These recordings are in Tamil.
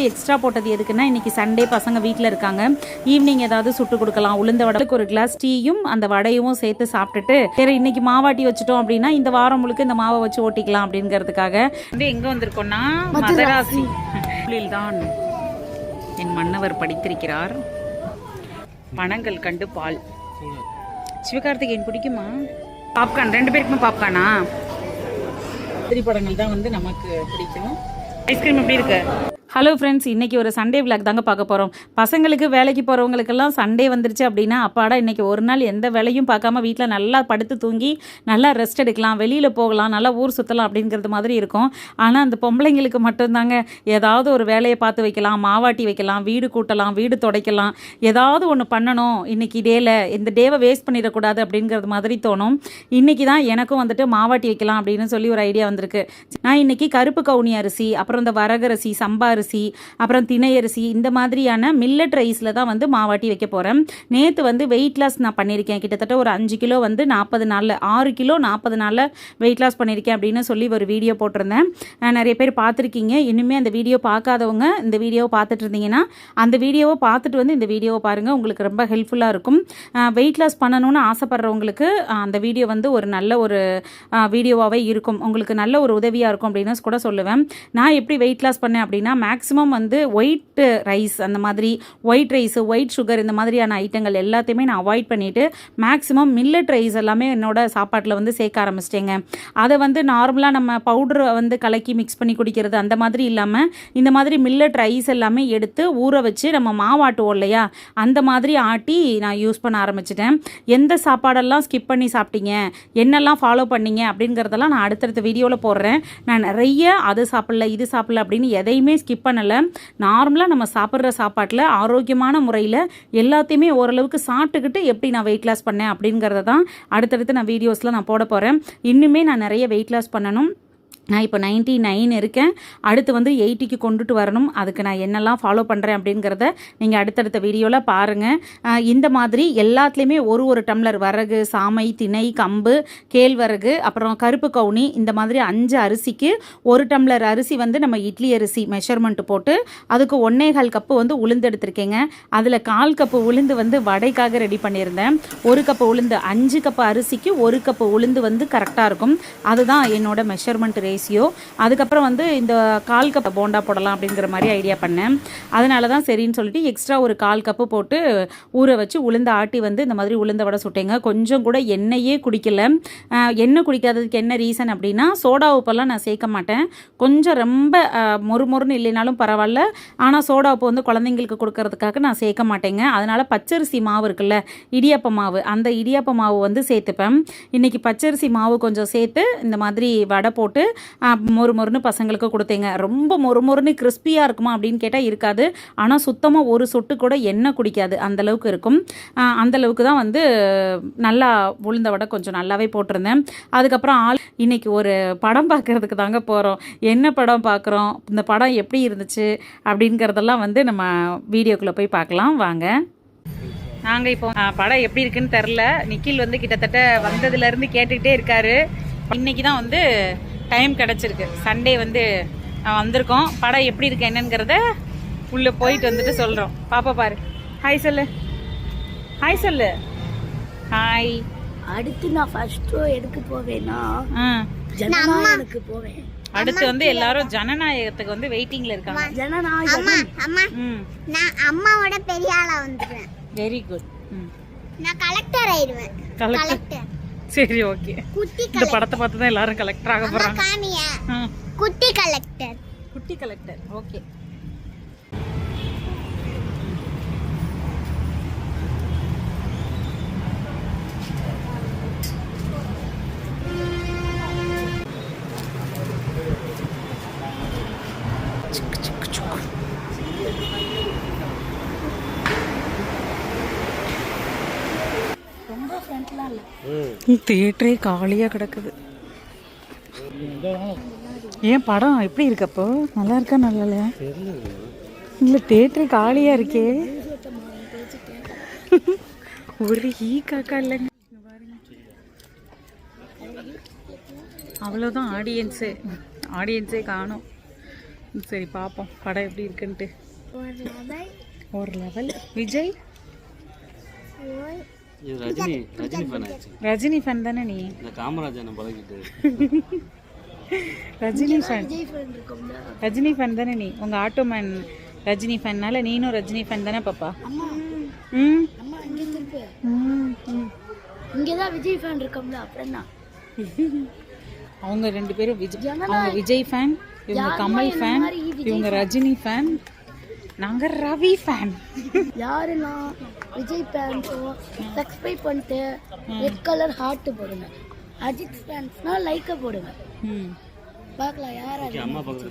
கப்பு எக்ஸ்ட்ரா போட்டது எதுக்குன்னா இன்னைக்கு சண்டே பசங்க வீட்டில் இருக்காங்க. ஈவினிங் ஏதாவது சுட்டு கொடுக்கலாம். உளுந்த வடைக்கு ஒரு கிளாஸ் டீயும் அந்த வடையும் சேர்த்து சாப்பிட்டுட்டு வேற இன்னைக்கு மாவாட்டி வச்சுட்டோம் அப்படின்னா இந்த வாரம் முழுக்க இந்த மாவை வச்சு ஓட்டிக்கலாம் அப்படிங்கிறதுக்காக. வந்து எங்க வந்திருக்கோம்னா மதராசி. தான் என் மன்னவர் படித்திருக்கிறார். பணங்கள் கண்டு பால். சிவகார்த்திகேயன் பிடிக்குமா? பாப்கார்ன் ரெண்டு பேருக்குமே பாப்கார்னா திரைப்படங்கள் தான் வந்து நமக்கு பிடிக்கும். ஐஸ்கிரீம் எப்படி இருக்கு? ஹலோ ஃப்ரெண்ட்ஸ் இன்றைக்கி ஒரு சண்டே விளாக் தாங்க பார்க்க போகிறோம் பசங்களுக்கு வேலைக்கு போகிறவங்களுக்கெல்லாம் சண்டே வந்துருச்சு அப்படின்னா அப்பாடா இன்னைக்கு ஒரு நாள் எந்த வேலையும் பார்க்காம வீட்டில் நல்லா படுத்து தூங்கி நல்லா ரெஸ்ட் எடுக்கலாம் வெளியில் போகலாம் நல்லா ஊர் சுற்றலாம் அப்படிங்கிறது மாதிரி இருக்கும். ஆனால் அந்த பொம்பளைங்களுக்கு மட்டும்தாங்க. ஏதாவது ஒரு வேலையை பார்த்து வைக்கலாம் மாவாட்டி வைக்கலாம் வீடு கூட்டலாம் வீடு துடைக்கலாம். ஏதாவது ஒன்று பண்ணணும். இன்னைக்கு டேல இந்த டேவை வேஸ்ட் பண்ணிடக்கூடாது அப்படிங்கிறது மாதிரி தோணும். இன்றைக்கி தான் எனக்கும் வந்துட்டு மாவாட்டி வைக்கலாம் அப்படின்னு சொல்லி ஒரு ஐடியா வந்திருக்கு. நான் இன்னைக்கு கருப்பு கவுனி அரிசி அப்புறம் இந்த வரகரிசி சம்பா அரிசி அப்புறம் திணையரிசி இந்த மாதிரியான மில்லட் ரைஸில் தான் வந்து மாவாட்டி வைக்க போகிறேன் நேற்று வந்து வெயிட் லாஸ் நான் பண்ணியிருக்கேன். கிட்டத்தட்ட ஒரு அஞ்சு கிலோ வந்து நாற்பது நாளில் ஆறு கிலோ நாற்பது நாளில் வெயிட் லாஸ் பண்ணியிருக்கேன் அப்படின்னு சொல்லி ஒரு வீடியோ போட்டிருந்தேன். நிறைய பேர் பார்த்துருக்கீங்க. இனிமேல் அந்த வீடியோ பார்க்காதவங்க இந்த வீடியோவை பார்த்துட்டு இருந்தீங்கன்னா அந்த வீடியோவை பார்த்துட்டு வந்து இந்த வீடியோவை பாருங்கள் உங்களுக்கு ரொம்ப ஹெல்ப்ஃபுல்லாக இருக்கும். வெயிட் லாஸ் பண்ணணும்னு ஆசைப்படுறவங்களுக்கு அந்த வீடியோ வந்து ஒரு நல்ல ஒரு வீடியோவாகவே இருக்கும். உங்களுக்கு நல்ல ஒரு உதவியாக இருக்கும் அப்படின்னு கூட சொல்லுவேன். நான் எப்படி வெயிட் லாஸ் பண்ணேன் அப்படின்னா மேக்ஸிமம் வந்து ஒயிட் ரைஸ் அந்த மாதிரி ஒயிட் ரைஸ் ஒயிட் சுகர் இந்த மாதிரியான ஐட்டங்கள் எல்லாத்தையுமே நான் அவாய்ட் பண்ணிவிட்டு மேக்ஸிமம் மில்லட் ரைஸ் எல்லாமே என்னோட சாப்பாட்டில் வந்து சேர்க்க ஆரம்பிச்சிட்டேங்க. அதை வந்து நார்மலாக நம்ம பவுடரை வந்து கலக்கி மிக்ஸ் பண்ணி குடிக்கிறது அந்த மாதிரி இல்லாமல் இந்த மாதிரி மில்லட் ரைஸ் எல்லாமே எடுத்து ஊற வச்சு நம்ம மாவாட்டுவோம் இல்லையா அந்த மாதிரி ஆட்டி நான் யூஸ் பண்ண ஆரம்பிச்சிட்டேன். எந்த சாப்பாடெல்லாம் ஸ்கிப் பண்ணி சாப்பிட்டீங்க என்னெல்லாம் ஃபாலோ பண்ணீங்க அப்படிங்கிறதெல்லாம் நான் அடுத்தடுத்த வீடியோவில் போடுறேன். நான் நிறைய அது சாப்பிடல இது சாப்பிடல அப்படின்னு எதையுமே ஸ்கிப் பண்ணலை. நார்மலாக நம்ம சாப்பிட்ற சாப்பாட்டில் ஆரோக்கியமான முறையில் எல்லாத்தையுமே ஓரளவுக்கு சாப்பிட்டுக்கிட்டு எப்படி நான் வெயிட் லாஸ் பண்ணேன் அப்படிங்கிறத தான் அடுத்தடுத்து நான் வீடியோஸில் நான் போட போகிறேன் இன்னுமே நான் நிறைய வெயிட் லாஸ் பண்ணணும். நான் இப்போ நைன்ட்டி நைன் இருக்கேன். அடுத்து வந்து எயிட்டிக்கு கொண்டுட்டு வரணும். அதுக்கு நான் என்னெல்லாம் ஃபாலோ பண்ணுறேன் அப்படிங்கிறத நீங்கள் அடுத்தடுத்த வீடியோவில் பாருங்கள் இந்த மாதிரி எல்லாத்துலேயுமே ஒரு ஒரு டம்ளர் வரகு சாமை திணை கம்பு கேழ்வரகு அப்புறம் கருப்பு கவுனி இந்த மாதிரி அஞ்சு அரிசிக்கு ஒரு டம்ளர் அரிசி வந்து நம்ம இட்லி அரிசி மெஷர்மெண்ட் போட்டு அதுக்கு ஒன்னேகால் கப்பு வந்து உளுந்து எடுத்திருக்கேங்க. அதில் கால் கப்பு உளுந்து வந்து வடைக்காக ரெடி பண்ணியிருந்தேன். ஒரு கப்பு உளுந்து அஞ்சு கப்பு அரிசிக்கு ஒரு கப்பு உளுந்து வந்து கரெக்டாக இருக்கும். அதுதான் என்னோட மெஷர்மெண்ட் ரேஸ் ரேஷியோ அதுக்கப்புறம் வந்து இந்த கால் கப் போண்டா போடலாம் அப்படிங்கிற மாதிரி ஐடியா பண்ணேன். அதனால தான் சரின்னு சொல்லிட்டு எக்ஸ்ட்ரா ஒரு கால் கப்பு போட்டு ஊற வச்சு உளுந்த ஆட்டி வந்து இந்த மாதிரி உளுந்த வடை சுட்டேங்க. கொஞ்சம் கூட எண்ணெயே குடிக்கல. எண்ணெய் குடிக்காததுக்கு என்ன ரீசன் அப்படின்னா சோடா உப்பெல்லாம் நான் சேர்க்க மாட்டேன். கொஞ்சம் ரொம்ப மொறுமொறுன்னு மொறு மொறுன்னு இல்லைனாலும் பரவாயில்ல. ஆனால் சோடா உப்பு வந்து குழந்தைங்களுக்கு கொடுக்கறதுக்காக நான் சேர்க்க மாட்டேங்க. அதனால் பச்சரிசி மாவு இருக்குல்ல இடியாப்ப மாவு அந்த இடியாப்ப மாவு வந்து சேர்த்துப்பேன். இன்றைக்கி பச்சரிசி மாவு கொஞ்சம் சேர்த்து இந்த மாதிரி வடை போட்டு மொறு மொறுன்னு பசங்களுக்கு கொடுத்தேங்க. ரொம்ப மொறு மொறுன்னு கிறிஸ்பியாக இருக்குமா அப்படின்னு கேட்டால் இருக்காது. ஆனால் சுத்தமாக ஒரு சொட்டு கூட எண்ணெய் குடிக்காது. அந்தளவுக்கு இருக்கும். அந்தளவுக்கு அந்த அளவுக்கு தான் வந்து நல்லா உளுந்த வடை கொஞ்சம் நல்லாவே போட்டிருந்தேன். அதுக்கப்புறம் ஆள் இன்றைக்கி ஒரு படம் பார்க்கறதுக்கு தாங்க போகிறோம் என்ன படம் பார்க்குறோம்? இந்த படம் எப்படி இருந்துச்சு? அப்படிங்கிறதெல்லாம் வந்து நம்ம வீடியோக்குள்ளே போய் பார்க்கலாம். வாங்க. நாங்கள் இப்போ படம் எப்படி இருக்குன்னு தெரில நிக்கில் வந்து கிட்டத்தட்ட வந்ததுலேருந்து கேட்டுக்கிட்டே இருக்காரு. இன்னைக்கு தான் வந்து டைம் கிடச்சிருக்கு. சண்டே வந்து வந்திருக்கோம். படம் எப்படி இருக்கு என்னங்கிறத உள்ளே போயிட்டு வந்துட்டு சொல்கிறோம் பாப்பா பாரு. ஹாய் சொல்லு. ஹாய் சொல்லு. ஹாய் அடுத்து நான் ஃபர்ஸ்ட் எதுக்கு போவேன்னா ஆ. ஜனநாயகனுக்கு போவேன். அடுத்து வந்து எல்லாரும் ஜனநாயகத்துக்கு வந்து வெயிட்டிங்கில் இருக்காங்க. ஜனநாயகம். அம்மா ம். நான் அம்மாவோட பெரிய ஆளா வந்துடுவேன் வெரி குட் ம். நான் கலெக்டர் ஆயிடுவேன். கலெக்டர் சரி ஓகே குட்டி இந்த படத்தை பார்த்து தான் எல்லாரும் கலெக்டர் ஆக ஆ. குட்டி கலெக்டர் குட்டி கலெக்டர் ஓகே ஃப்ரெண்ட்லாம் இல்லை. தியேட்டரே காலியாக கிடக்குது. ஏன் படம் எப்படி இருக்கு அப்போ? நல்லா இருக்கா நல்லா இல்லையா? இல்லை தேட்டரே காலியாக இருக்கே. ஒரு ஈ காக்கா இல்லைங்க. அவ்வளோதான் ஆடியன்ஸு ஆடியன்ஸே காணும். சரி பார்ப்போம் படம் எப்படி இருக்குன்ட்டு. ஒரு லெவல் விஜய்? இது ரஜினி ரஜினி ஃபேன் ஆச்சு ரஜினி ஃபேன் தானே நீ? இந்த காமராஜனை பழகிட்டு. ரஜினி ஃபேன் ரஜினி ஃபேன் தானே நீ? உங்க ஆட்டோ மேன் ரஜினி ஃபேன்னால நீனும் ரஜினி ஃபேன் தானே பாப்பா? அம்மா. ம்? அம்மா இங்கே தான் விஜய் ஃபேன் இருக்கோம்ல அப்புறம் என்ன? அவங்க ரெண்டு பேரும் விஜய் அவங்க விஜய் ஃபேன் இவங்க கமல் ஃபேன் இவங்க ரஜினி ஃபேன் நாங்க ரவி ஃபேன் யாருன்னா விஜய் ஃபேன்ஸோ சப்ஸ்கிரைப் பண்ணிட்டு ரெட் கலர் ஹார்ட் போடுங்க. அஜித் ஃபேன்ஸ்னா லைக்கை போடுங்க. ம். பார்க்கலாம் யார்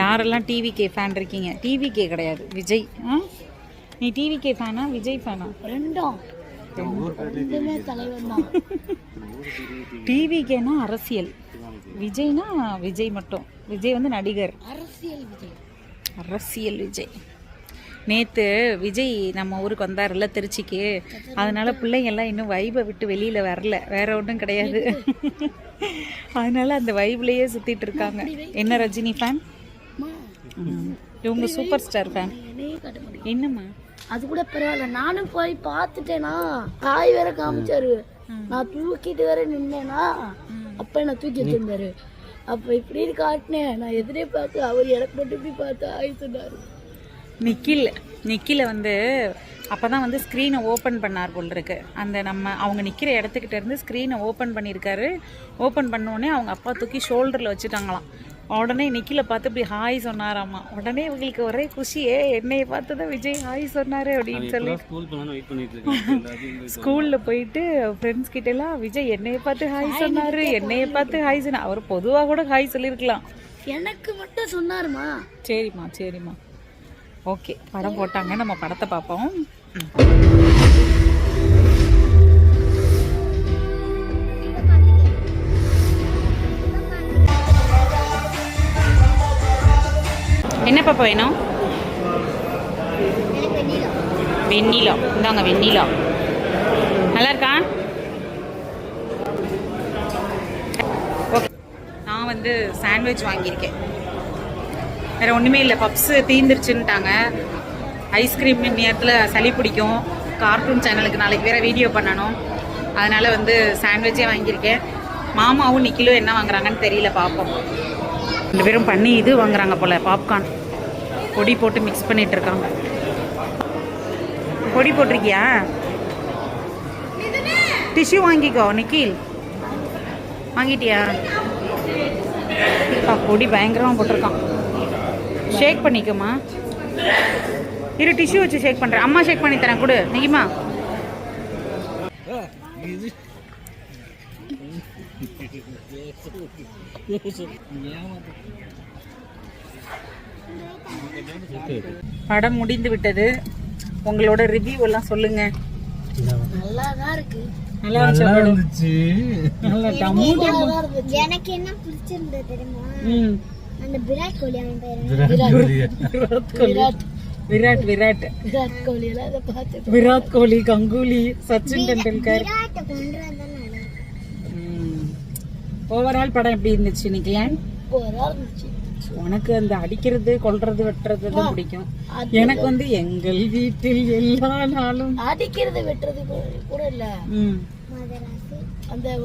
யாரெல்லாம் டிவிகே ஃபேன் இருக்கீங்க? டிவிகே கிடையாது. விஜய் ஆ? நீ டிவிகே ஃபேனா விஜய் ஃபேனா ரெண்டும். ரெண்டுமே தலைவன் தான். டிவிகேனா அரசியல். விஜய்னா விஜய் மட்டும். விஜய் வந்து நடிகர். அரசியல் விஜய். அரசியல் விஜய். நேத்து விஜய் நம்ம ஊருக்கு வந்தாருல்ல திருச்சிக்கு. அதனால பிள்ளைங்க எல்லாம் இன்னும் வைபை விட்டு வெளியில வரல. வேற ஒன்றும் கிடையாது. அதனால அந்த வைப்லயே சுத்திட்டு இருக்காங்க. என்ன ரஜினி ஃபேன் இவங்க சூப்பர் ஸ்டார் ஃபேன் என்னம்மா? அது கூட பரவாயில்ல. நானும் போய் பார்த்துட்டேனா. காய் வேற காமிச்சாரு. நான் தூக்கிட்டு வேற நின்னேனா. அப்ப என்ன தூக்கிட்டு இருந்தாரு அப்ப இப்படி காட்டினேன். நான் எதிரே பார்த்து அவர் எனக்கு மட்டும் இப்படி பார்த்து ஆய் சொன்னாரு நிக்கில் நிக்கில வந்து அப்பதான் வந்து ஸ்க்ரீனை ஓப்பன் பண்ணார் போல் இருக்கு அந்த நம்ம அவங்க நிற்கிற இடத்துக்கிட்ட இருந்து ஸ்க்ரீனை ஓப்பன் பண்ணியிருக்காரு ஓப்பன் உடனே அவங்க அப்பா தூக்கி ஷோல்டரில் வச்சுட்டாங்களாம். உடனே நிக்கில பார்த்து இப்படி ஹாய் சொன்னாராம்மா உடனே இவங்களுக்கு ஒரே குஷியே என்னைய பார்த்து தான் விஜய் ஹாய் சொன்னாரு அப்படின்னு சொல்லி. ஸ்கூலில் போயிட்டு ஃப்ரெண்ட்ஸ் கிட்ட எல்லாம் விஜய் என்னைய பார்த்து ஹாய் சொன்னாரு என்னைய பார்த்து ஹாய் சொன்னா அவர் பொதுவாக கூட ஹாய் சொல்லியிருக்கலாம் எனக்கு மட்டும் சொன்னாருமா? சரிம்மா சரிம்மா. ஓகே படம் போட்டாங்க. நம்ம படத்தை பார்ப்போம். என்ன பாப்பா வேணும்? வெண்ணிலா. வெண்ணிலா இந்தாங்க வெண்ணிலா. நல்லா இருக்கா? ஓகே. நான் வந்து சாண்ட்விச் வாங்கியிருக்கேன். வேறு ஒன்றுமே இல்லை. பப்ஸு தீந்துருச்சுன்ட்டாங்க ஐஸ்கிரீம் நேரத்தில் சளி பிடிக்கும். கார்ட்டூன் சேனலுக்கு நாளைக்கு வேறு வீடியோ பண்ணணும். அதனால் வந்து சாண்ட்விட்சே வாங்கியிருக்கேன். மாமாவும் நிக்கிலும் என்ன வாங்குறாங்கன்னு தெரியல பார்ப்போம் ரெண்டு பேரும் பண்ணி இது வாங்குறாங்க போல் பாப்கார்ன் பொடி போட்டு மிக்ஸ் பண்ணிட்டு இருக்காங்க. பொடி போட்டிருக்கியா? டிஷ்யூ வாங்கிக்கோ நிக்கில். வாங்கிட்டியா? பொடி பயங்கரமாக போட்டிருக்கான். ஷேக் பண்ணிக்கோமா இரு டிஷ்யூ வச்சு ஷேக் பண்ணுறேன் அம்மா ஷேக் பண்ணி தரேன் கொடு. நிக்கிமா படம் முடிந்து விட்டது. உங்களோட ரிவ்யூ எல்லாம் சொல்லுங்க. நல்லா தான் இருக்கு நல்லா இருந்துச்சு? நல்லா. எனக்கு என்ன பிடிச்சிருந்தது தெரியுமா? ம். அந்த விராட் கோலி அவன் பேரு விராட் கோலி. விராட் விராட் விராட். விராட் கோலி எல்லாம் அதை பார்த்து விராட் கோலி கங்குலி சச்சின் டெண்டுல்கர். ஓவரால் படம் எப்படி இருந்துச்சு இருந்துச்சு. உனக்கு அந்த அடிக்கிறது கொல்றது வெட்டுறது தான் பிடிக்கும். எனக்கு வந்து எங்கள் வீட்டில் எல்லா நாளும் அடிக்கிறது வெட்டுறது கூட- இல்ல. அந்த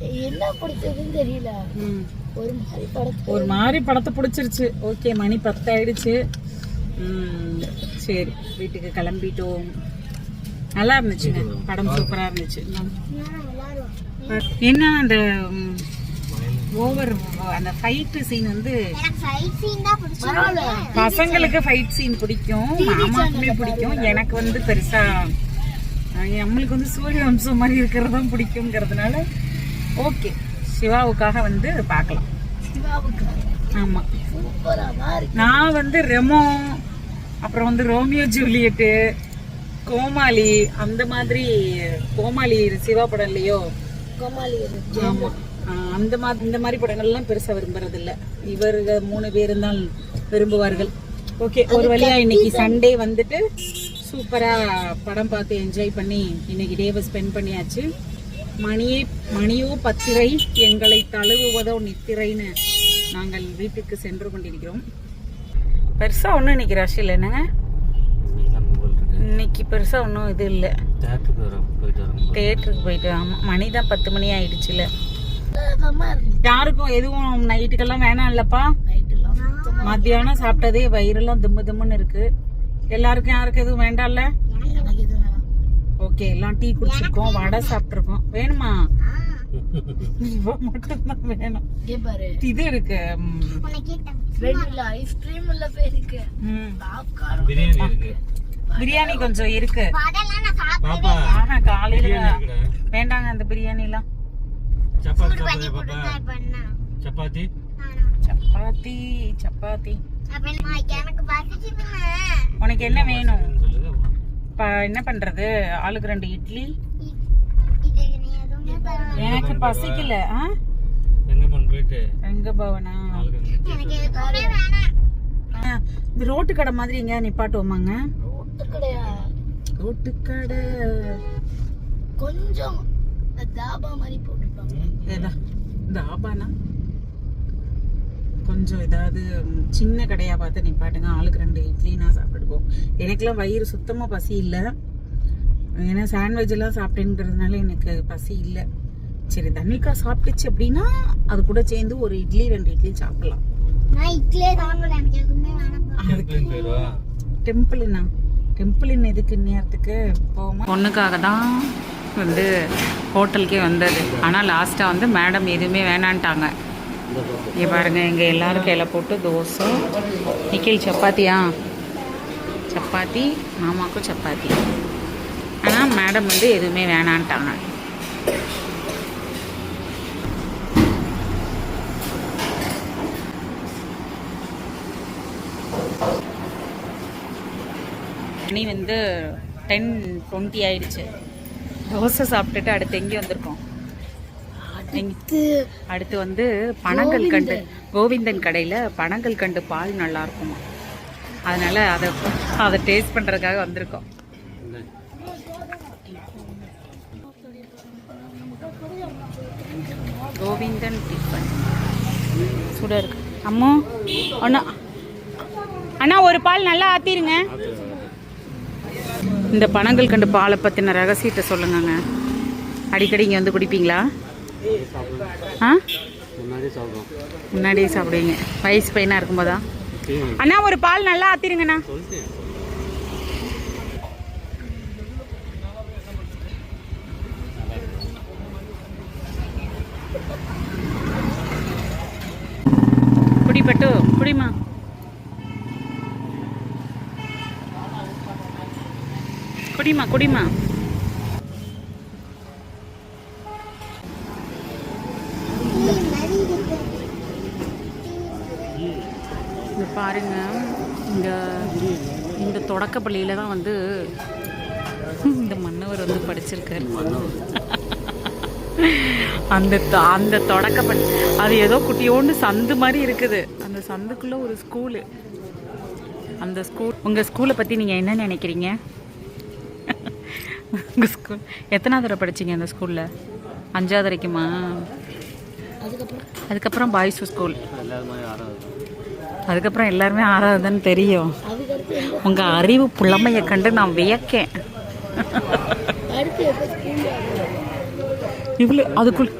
என்ன பிடிச்சதுன்னு தெரியல. ம். ஒரு மாதிரி படத்து ஒரு மாதிரி படத்தை பிடிச்சிருச்சு. ஓகே மணி பத்தாயிடுச்சு. ம், சரி வீட்டுக்கு கிளம்பிட்டோம். நல்லா இருந்துச்சுங்க. படம் சூப்பரா இருந்துச்சு. என்ன அந்த ஓவர் அந்த ஃபைட் சீன் வந்து பசங்களுக்கு ஃபைட் சீன் பிடிக்கும். மாமாக்குமே பிடிக்கும். எனக்கு வந்து பெருசா நம்மளுக்கு வந்து சூரிய வம்சம் மாதிரி இருக்கிறது தான் பிடிக்குங்கிறதுனால ஓகே. சிவாவுக்காக வந்து பார்க்கலாம். சிவாவுக்கு ஆமா. சூப்பரா தான் இருக்கு. நான் வந்து ரெமோ அப்புறம் வந்து ரோமியோ ஜூலியட்டு கோமாளி அந்த மாதிரி கோமாளி சிவா படம் இல்லையோ கோமாளி இருக்கு. ஆமா. ஆஹ் அந்த மாதிரி இந்த மாதிரி படங்கள்லாம் பெருசா விரும்புறது இல்ல இவருங்க மூணு பேரும் தான் விரும்புவார்கள். ஓகே ஒரு வழியா இன்னைக்கு சண்டே வந்துட்டு சூப்பரா படம் பார்த்து என்ஜாய் பண்ணி இன்னைக்கு டேவை ஸ்பெண்ட் பண்ணியாச்சு. மணியே மணியோ பத்திரை எங்களை தழுவுவதோ நித்திரைன்னு நாங்கள் வீட்டுக்கு சென்று கொண்டிருக்கிறோம். பெருசா ஒன்றும் இன்னைக்கு ரஷ் இல்லை என்னங்க? இன்னைக்கு கும்பல் இருக்கு. இன்னைக்கு பெருசா ஒன்றும் இது இல்லை. தேட்டருக்கு போயிட்டு ஆமாம் மணி தான் பத்து மணி ஆயிடுச்சுல யாருக்கும் எதுவும் நைட்டுக்கெல்லாம் வேணாம் இல்லப்பா. மத்தியானம் சாப்பிட்டதே வயிறெல்லாம் திம்மு திம்முன்னு இருக்கு. எல்லாருக்கும் யாருக்கும் எதுவும் வேண்டாம்ல? ஓகே எல்லாம் டீ குடிச்சிருக்கோம் வடை சாப்பிட்ருக்கோம் வேணுமா? மட்டும்தான் வேணும். இது இருக்கு ஐஸ்கிரீம் பிரியாணி இருக்கு. பிரியாணி கொஞ்சம் இருக்கு. ஆஹா காலையில வேண்டாங்க அந்த பிரியாணி எல்லாம் சப்பாத்தி? சப்பாத்தி சப்பாத்தி. உனக்கு என்ன வேணும்? இப்ப என்ன பண்றது? ஆளுக்கு ரெண்டு இட்லி. எனக்கு பசிக்கல. ஆ? எங்க பவனா? இந்த ரோட்டு கடை மாதிரி எங்க நிப்பாட்டுவோமாங்க? ரோட்டு கடையா? ரோட்டு கடை. கொஞ்சம் இந்த தாபா மாதிரி போட்டிருப்பாங்க. ஏதா? இந்த ஆபானா கொஞ்சம் ஏதாவது சின்ன கடையா பார்த்து நிப்பாட்டுங்க. ஆளுக்கு ரெண்டு இட்லி நான் சாப்பிட்டுக்குவோம் எனக்கெல்லாம் வயிறு சுத்தமா பசி இல்லை. ஏன்னா சாண்ட்விச் எல்லாம் சாப்பிட்டேங்கிறதுனால எனக்கு பசி இல்லை. சரி தனிக்கா சாப்பிட்டுச்சு அப்படின்னா அது கூட சேர்ந்து ஒரு இட்லி ரெண்டு இட்லி சாப்பிடலாம். டெம்பிள் போயிருவா டெம்பிள்னா டெம்பிளின் எதுக்கு நேரத்துக்கு போவோமா பொண்ணுக்காக தான் வந்து ஹோட்டலுக்கே வந்தது. ஆனால் லாஸ்ட்டாக வந்து மேடம் எதுவுமே வேணான்ட்டாங்க. இங்கே பாருங்க இங்கே எல்லாரும் கையில போட்டு தோசை நிக்கில் சப்பாத்தியா? சப்பாத்தி மாமாக்கும் சப்பாத்தி. ஆனால் மேடம் வந்து எதுவுமே வேணான்ட்டாங்க. மணி வந்து டென் டுவெண்ட்டி ஆயிடுச்சு. தோசை சாப்பிட்டுட்டு அடுத்து எங்கே வந்திருக்கோம்? அடுத்து வந்து பனங்கள் கண்டு கோவிந்தன். கடையில் பனங்கள் கண்டு பால் நல்லா இருக்குமா? அதனால அதை அதை டேஸ்ட் பண்ணுறதுக்காக வந்திருக்கோம். கோவிந்தன் டிஃபன் சுட இருக்கு. அம்மா அண்ணா அண்ணா ஒரு பால் நல்லா ஆத்திருங்க. இந்த பனங்கள் கண்டு பாலை பற்றின ரகசியத்தை சொல்லுங்கங்க. அடிக்கடி இங்கே வந்து குடிப்பீங்களா? ஆ? முன்னாடியே சாப்பிடுவீங்க. வயசு பையனாக இருக்கும்போதா? அண்ணா ஒரு பால் நல்லா ஆத்திருங்கண்ணா. குடிப்பட்டு குடிமா குடிமா குடிமா இங்க பாருங்க இந்த தொடக்கப்பள்ளியில தான் வந்து இந்த மன்னவர் வந்து படிச்சிருக்காரு. அந்த அந்த தொடக்கப்பள்ளி அது ஏதோ குட்டியோண்டு சந்து மாதிரி இருக்குது. அந்த சந்துக்குள்ள ஒரு ஸ்கூலு. அந்த ஸ்கூல் உங்க ஸ்கூலை பத்தி நீங்க என்ன நினைக்கிறீங்க? உங்க ஸ்கூல் எத்தனாவது தடவை படிச்சீங்க அந்த ஸ்கூல்ல? அஞ்சாவது வரைக்குமா? அதுக்கப்புறம் பாய்ஸ் ஸ்கூல் அதுக்கப்புறம் எல்லாருமே ஆறாவதுன்னு தெரியும். அதுக்கடுத்து எங்க உங்க அறிவு புலமையை கண்டு நான் வியக்கேன். இவ்வளோ அதுக்குள்ள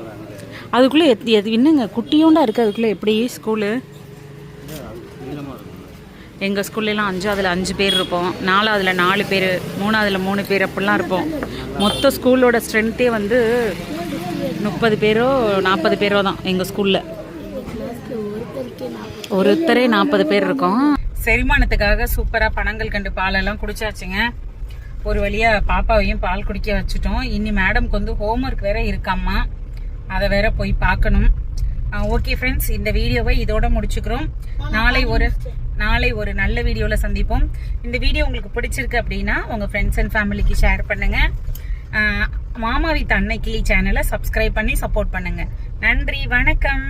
அதுக்குள்ளே எத் எது என்னங்க குட்டியோண்டா இருக்குது அதுக்குள்ளே எப்படி ஸ்கூலு? எங்கள் ஸ்கூல்லலாம் அஞ்சாவதுல அஞ்சு பேர் இருப்போம் நாலாவதுல நாலு பேர் மூணாவதுல மூணு பேர் அப்படிலாம் இருப்போம். மொத்த ஸ்கூலோட ஸ்ட்ரென்த்தே வந்து முப்பது பேரோ நாற்பது பேரோ தான் எங்கள் ஸ்கூலில். ஒருத்தரே நாற்பது பேர் இருக்கோம். செரிமானத்துக்காக சூப்பராக பணங்கள் கண்டு பாலெல்லாம் குடிச்சாச்சுங்க. ஒரு வழியாக பாப்பாவையும் பால் குடிக்க வச்சுட்டோம். இனி மேடம்க்கு வந்து ஹோம்ஒர்க் வேற இருக்காம்மா அதை வேற போய் பார்க்கணும். ஓகே ஃப்ரெண்ட்ஸ் இந்த வீடியோவை இதோட முடிச்சுக்கிறோம். நாளை ஒரு நாளை ஒரு நல்ல வீடியோவில் சந்திப்போம். இந்த வீடியோ உங்களுக்கு பிடிச்சிருக்கு அப்படின்னா உங்கள் ஃப்ரெண்ட்ஸ் அண்ட் ஃபேமிலிக்கு ஷேர் பண்ணுங்கள் மாமா வித் அன்னை கிளி சேனலை சப்ஸ்கிரைப் பண்ணி சப்போர்ட் பண்ணுங்கள் நன்றி வணக்கம்.